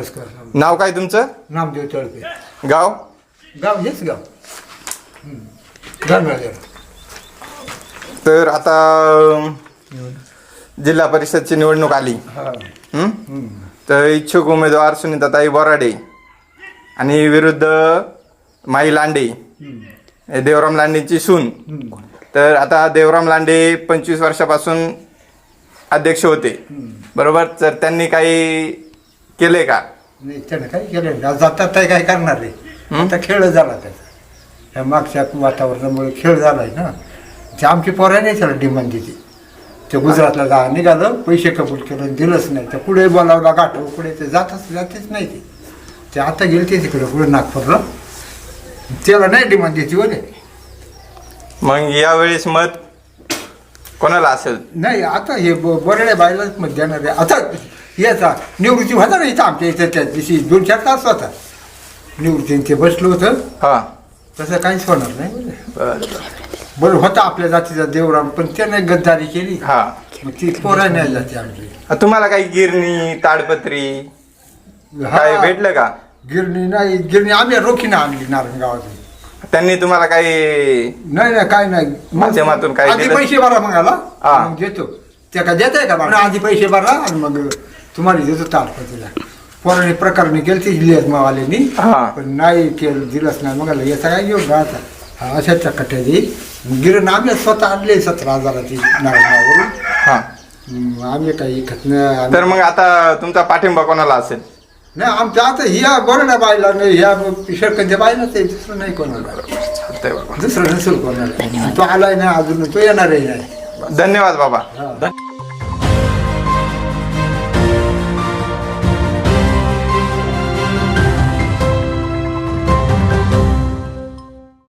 नमस्कार. नाव काय तुमचं? नामदेव तळपे. गाव? गाव हेच गाव. तर आता अं, जिल्हा परिषदची निवडणूक आली. हा. हं? तर इच्छुक उमेदवार सुनीताताई बोराडे आणि विरुद्ध माई लांडे. हे देवराम लांडेंची सून. तर आता देवराम लांडे पंचवीस वर्षापासून अध्यक्ष होते. बरोबर? तर त्यांनी काही केले का? नाही त्यानं काही केलं नाही. जातात ते काय करणार रे? आता खेळ झाला त्याचा. या मागच्या वातावरणामुळे खेळ झालाय ना. ते आमची पोरं नाही त्याला डिमांड दिली ते गुजरातला जा निघालं पैसे कबूल केलं दिलंच नाही. तर पुढे बोलावला गाठव पुढे ते जातच जातेच नाही ते. ते आता गेले ते तिकडे पुढे नागपूरला. त्याला नाही डिमांड द्यायची बोले मग यावेळेस मत कोणाला असेल? नाही आता हे ब- बरड्या बायलाच मत देणार आहे. आता याचा निवृत्ती होता ना इथं आमच्या इथं त्या दिवशी दोन चार तास होता. निवृत्ती ते बसलो होतं. हा. तसं काहीच होणार नाही. बरं. बरं होता आपल्या जातीचा देवराम पण त्याने गद्दारी केली. हा. मग ती पोरा नाही जाते आमची. तुम्हाला काही गिरणी ताडपत्री काय हा, भेटलं का? गिरणी नाही. गिरणी आम्ही रोखीनं आणली नारायण गावातून. त्यांनी तुम्हाला काही नाही नाही काय नाही. माध्यमातून काय आधी दिलं? पैसे भरा मग आला हा. मग देतो. त्या का देताय का बा? आधी पैसे भरा आणि मग तुम्हाला देतो ताडपत्रीला पोराने प्रकाराने केलं ती लिहित मावाल्यानी. हा. पण नाही केलं दिलंच नाही. मग आलं, याचा काय घेऊन गावाचा हा अशा चकट्या देईल गिरण आम्ही स्वतः आणले सतरा हजाराची नारायणगावावरून हा. आम्ही काही इकत नाही. तर मग आता तुमचा पाठिंबा कोणाला असेल? नाही आमच्या आता ह्या गोरड्या बायला नाही ह्या शेळकंच्या बायला ते दुसरं नाही कोणाला. चालतंय बाबा. दुसरं नसेल कोणाला. तो आलाय नाही अजून तो येणारही नाही. धन्यवाद बाबा.